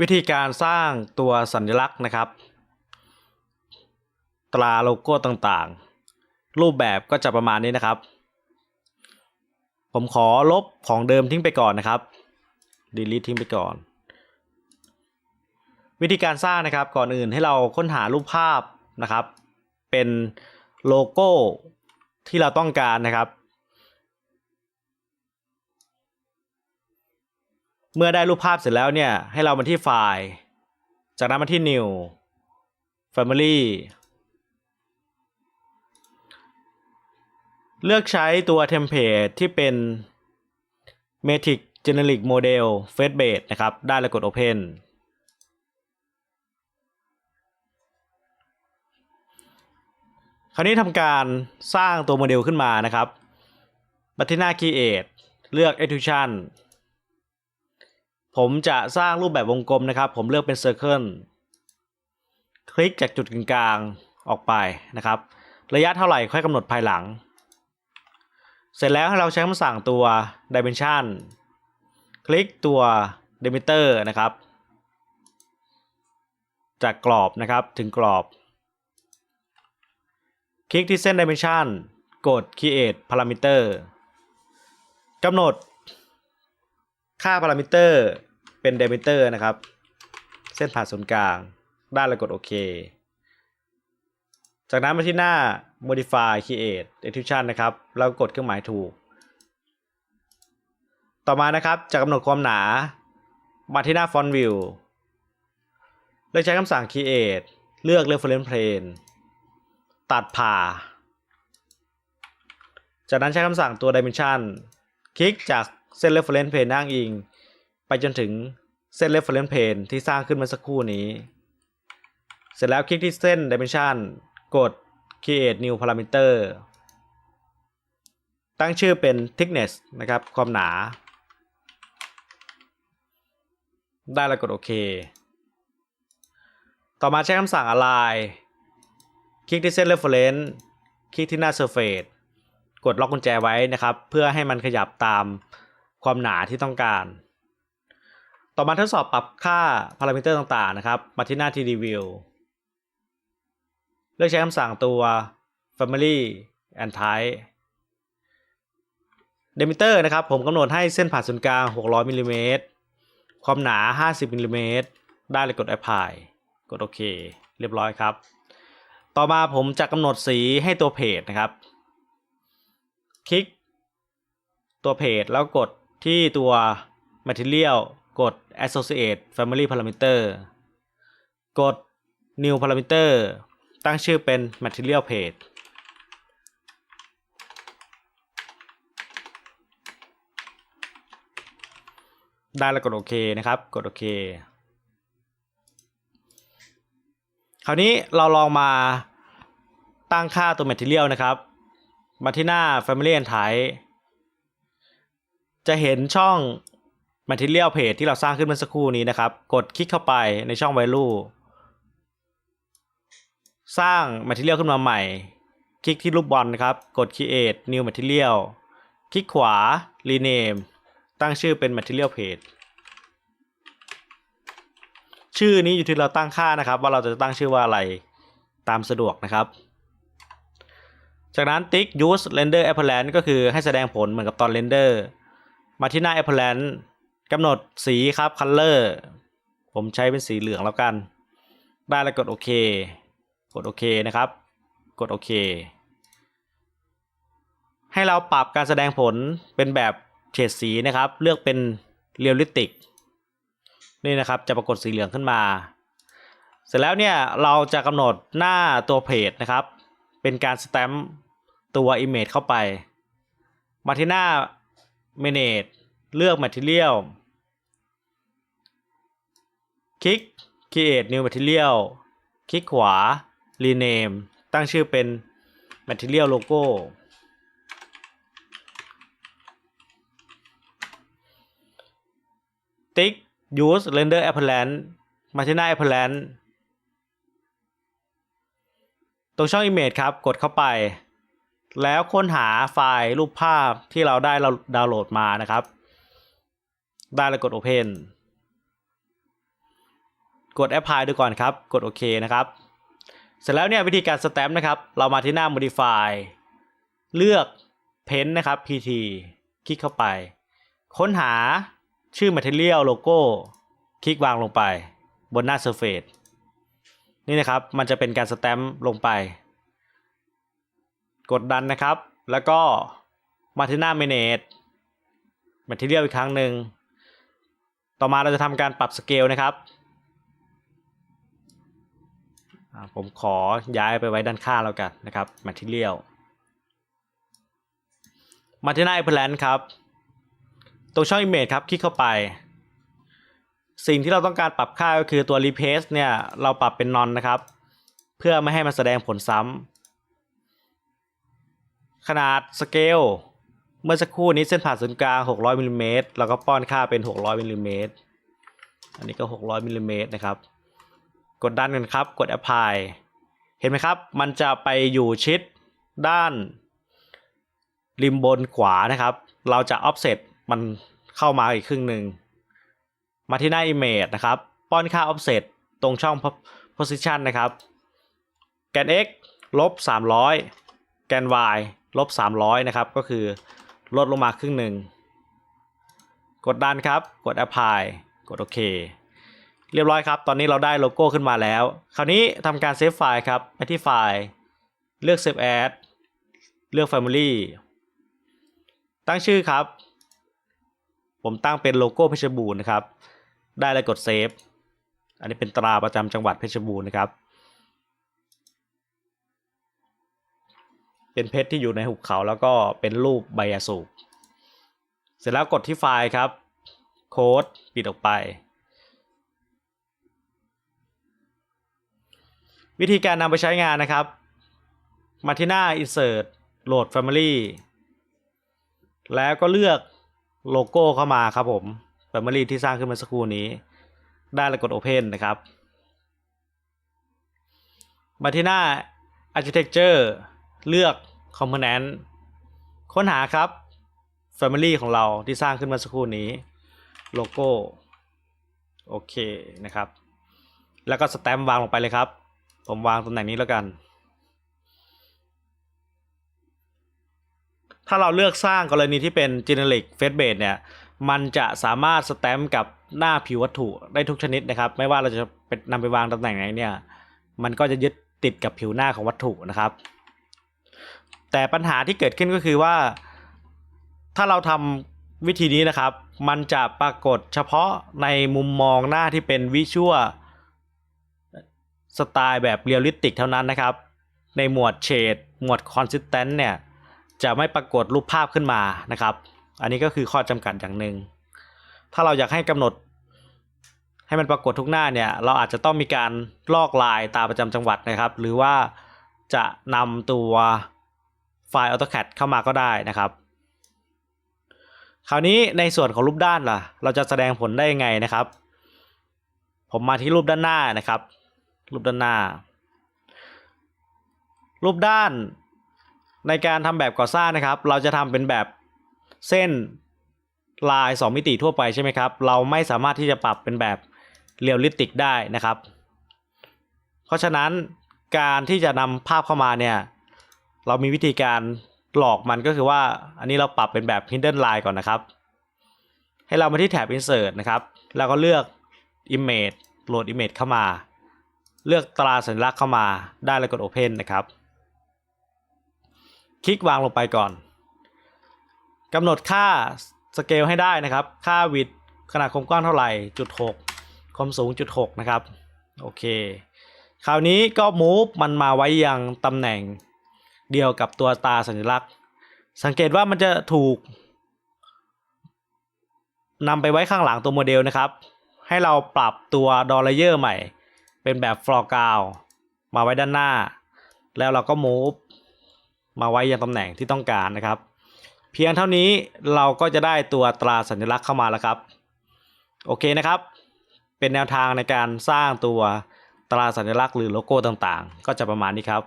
วิธีการสร้างตัวสัญลักษณ์นะครับ ตราโลโก้ต่างๆ รูปแบบก็จะประมาณนี้นะครับ ผมขอลบของเดิมทิ้งไปก่อนนะครับ delete ทิ้งไปก่อน วิธีการสร้างนะครับก่อนอื่นให้เราค้นหารูปภาพนะครับ เป็นโลโก้ที่เราต้องการนะครับ เมื่อได้รูปภาพเสร็จแล้วเนี่ย ให้เรามาที่ไฟล์ จากนั้นมาที่ new family เลือกใช้ตัวเทมเพลตที่เป็น Matrix Generic Model Face Base นะครับ ได้แล้วกด Open คราวนี้ทำการสร้างตัวโมเดลขึ้นมานะครับบัตที่หน้า Create เลือก Extrusion ผมจะสร้างรูปแบบวงกลมนะครับ ผมเลือกเป็น Circle คลิกจากจุดกึ่งกลางออกไปนะครับ ระยะเท่าไหร่ค่อยกำหนดภายหลัง เสร็จแล้วให้เราใช้คำสั่งตัว Dimension คลิกตัว Demeter นะครับ จากกรอบนะครับถึงกรอบ คลิกที่เส้น Dimension กด Create Parameter กำหนดค่า Parameter เป็น Diameter นะครับ เส้นผ่านศูนย์กลาง ด้แล้วกดโอเค จากนั้นมาที่หน้า Modify Create Extrusion นะครับ แล้วกดเครื่องหมายถูก ต่อมานะครับจะกำหนดความหนา มาที่หน้า Font View เลือกใช้คำสั่ง Create เลือก Reference Plane ตัดผ่า จากนั้นใช้คำสั่งตัว Dimension คลิกจากเส้น Reference Plane อ้างอิง ไปจนถึงเส้น Reference Plane ที่สร้างขึ้นเมื่อสักครู่นี้ เสร็จแล้วคลิกที่เส้น Dimension กด Create New Parameter ตั้งชื่อเป็น Thickness นะครับ ความหนา ได้แล้วกดโอเค ต่อมาใช้คำสั่ง Align คลิกที่เส้น reference คลิกที่หน้า surface กดล็อกกุญแจไว้นะครับ เพื่อให้มันขยับตามความหนาที่ต้องการ ต่อมาทดสอบปรับค่าพารามิเตอร์ต่างๆนะครับ มาที่หน้า 3D view เลือกใช้คำสั่งตัว family and type Demeter นะครับ ผมกำหนดให้เส้นผ่านศูนย์กลาง 600มิลลิเมตรความหนา 50มิลลิเมตรได้เลยกด apply กดโอเค เรียบร้อยครับ ต่อมาผมจะกำหนดสีให้ตัวเพจนะครับ คลิกตัวเพจแล้วกดที่ตัว Material กด Associate Family Parameter กด New Parameter ตั้งชื่อเป็น Material Page ได้แล้วกดโอเคนะครับ กดโอเค คราวนี้เราลองมาตั้งค่าตัว Material นะครับ มาที่หน้า Family and Type จะเห็นช่อง Material Page ที่เราสร้างขึ้นเมื่อสักครู่นี้นะครับ กดคลิกเข้าไปในช่อง Value สร้าง Material ขึ้นมาใหม่ คลิกที่รูปบอลนะครับ กด Create New Material คลิกขวา Rename ตั้งชื่อเป็น Material Page ชื่อนี้อยู่ที่เราตั้งค่านะครับ ว่าเราจะตั้งชื่อว่าอะไรตามสะดวกนะครับ จากนั้นติ๊ก use render apparent ก็คือให้แสดงผลเหมือนกับตอน render มาที่หน้า apparent กำหนดสีครับ color ผมใช้เป็นสีเหลืองแล้วกัน ได้แล้วกดโอเค กดโอเคนะครับ กดโอเค ให้เราปรับการแสดงผลเป็นแบบเฉดสีนะครับ เลือกเป็น realistic นี่นะครับจะปรากฏสีเหลืองขึ้นมา เสร็จแล้วเนี่ยเราจะกำหนดหน้าตัวเพจนะครับ เป็นการสแตมป์ตัว Image เข้าไป มาที่หน้า Manage เลือก Material คลิก Create New Material คลิกขวา Rename ตั้งชื่อเป็น Material Logo ติ๊ก use render apparent มาที่หน้า apparent ตรงช่อง image ครับ กดเข้าไป แล้วค้นหาไฟล์รูปภาพที่เราได้เราดาวน์โหลดมานะครับ ได้แล้วกด open กด apply ดูก่อนครับ กดโอเคนะครับ เสร็จแล้วเนี่ยวิธีการสแตมป์นะครับ เรามาที่หน้า modify เลือก pen นะครับ pt คลิกเข้าไป ค้นหาชื่อ material logo คลิกวางลงไป บนหน้า surface นี่นะครับ มันจะเป็นการสแตมป์ลงไป กดดันนะครับ แล้วก็มาที่หน้า manage material อีกครั้งหนึ่ง ต่อมาเราจะทำการปรับสเกลนะครับ ผมขอย้ายไปไว้ด้านข้างแล้วกันนะครับ material มาที่หน้า applet ครับ ตรงช่อง image ครับ คลิกเข้าไป สิ่งที่เราต้องการปรับค่าก็คือตัว replace เนี่ย เราปรับเป็น none นะครับ เพื่อไม่ให้มันแสดงผลซ้ำขนาดสเกล เมื่อสักครู่นี้เส้นผ่าศูนย์กลาง 600มิลลิเมตรแล้วก็ป้อนค่าเป็น 600มิลลิเมตรอันนี้ก็ 600มิลลิเมตรนะครับ กดดันกันครับ กด apply เห็นไหมครับ มันจะไปอยู่ชิดด้าน ริมบนขวานะครับ เราจะ offset มันเข้ามาอีกครึ่งหนึ่ง มาที่หน้า image นะครับ ป้อนค่า offset ตรงช่อง position นะครับ แกน x ลบ300 แกน y ลบ300 นะครับ ก็คือ ลดลงมาครึ่งหนึ่ง กดดันครับ กด apply กดโอเค เรียบร้อยครับ ตอนนี้เราได้โลโก้ขึ้นมาแล้ว คราวนี้ทำการเซฟไฟล์ครับ ไปที่ไฟล์ เลือก save as เลือก family ตั้งชื่อครับ ผมตั้งเป็นโลโก้เพชรบูรณ์นะครับ ได้แล้วกดเซฟ อันนี้เป็นตราประจำจังหวัดเพชรบูรณ์นะครับ เป็นเพชรที่อยู่ในหุบเขาแล้วก็เป็นรูปใบยาสูบเสร็จแล้วกดที่ไฟล์ครับ โค้ดปิดออกไป วิธีการนำไปใช้งานนะครับ มาที่หน้า insert load family แล้วก็เลือกโลโก้เข้ามาครับผม family ที่สร้างขึ้นมาสักครู่นี้ ได้แล้วกด open นะครับ มาที่หน้า architecture เลือก component ค้นหาครับ family ของเราที่สร้างขึ้นมาสักครู่นี้โลโก้โอเคนะครับ แล้วก็สแตมป์วางลงไปเลยครับ ผมวางตำแหน่งนี้แล้วกัน ถ้าเราเลือกสร้างกรณีที่เป็น generic face base เนี่ย มันจะสามารถสแตมป์กับหน้าผิววัตถุได้ทุกชนิดนะครับ ไม่ว่าเราจะไปนำไปวางตำแหน่งไหนเนี่ย มันก็จะยึดติดกับผิวหน้าของวัตถุนะครับ แต่ปัญหาที่เกิดขึ้นก็คือว่า ถ้าเราทำวิธีนี้นะครับ มันจะปรากฏเฉพาะในมุมมองหน้าที่เป็นวิชวลสไตล์แบบเรียลลิสติกเท่านั้นนะครับ ในหมวดเฉดหมวดคอนสิสแตนต์เนี่ย จะไม่ปรากฏรูปภาพขึ้นมานะครับ อันนี้ก็คือข้อจำกัดอย่างหนึ่ง ถ้าเราอยากให้กำหนด ให้มันปรากฏทุกหน้าเนี่ย เราอาจจะต้องมีการลอกลายตาประจำจังหวัดนะครับ หรือว่าจะนำตัว ไฟล์ AutoCAD เข้ามาก็ได้นะครับ คราวนี้ในส่วนของรูปด้านล่ะ เราจะแสดงผลได้ยังไงนะครับ ผมมาที่รูปด้านหน้านะครับ รูปด้านหน้า รูปด้านในการทำแบบก่อสร้างนะครับ เราจะทำเป็นแบบเส้นลาย 2 มิติทั่วไปใช่ไหมครับ เราไม่สามารถที่จะปรับเป็นแบบเรียลลิติกได้นะครับ เพราะฉะนั้นการที่จะนำภาพเข้ามาเนี่ย เรามีวิธีการหลอกมันก็คือว่า อันนี้เราปรับเป็นแบบ hidden line ก่อนนะครับ ให้เรามาที่แถบ insert นะครับ แล้วก็เลือก image load image เข้ามา เลือกตราสัญลักษณ์เข้ามา ได้แล้วกด open นะครับ คลิกวางลงไปก่อนกำหนดค่าสเกลให้ได้นะครับ ค่าวิดขนาดความกว้างเท่าไหร่จุดหกความสูงจุดหกนะครับ โอเค คราวนี้ก็ move มันมาไว้ยังตำแหน่ง เดียวกับตัวตาสัญลักษณ์ สังเกตว่ามันจะถูกนำไปไว้ข้างหลังตัวโมเดลนะครับ ให้เราปรับตัวดอลเลเยอร์ใหม่ เป็นแบบฟลอร์กาวมาไว้ด้านหน้า แล้วเราก็ move มาไว้ยังตำแหน่งที่ต้องการนะครับ เพียงเท่านี้เราก็จะได้ตัวตราสัญลักษณ์เข้ามาแล้วครับ โอเคนะครับ เป็นแนวทางในการสร้างตัวตราสัญลักษณ์หรือโลโก้ต่างๆ ก็จะประมาณนี้ครับ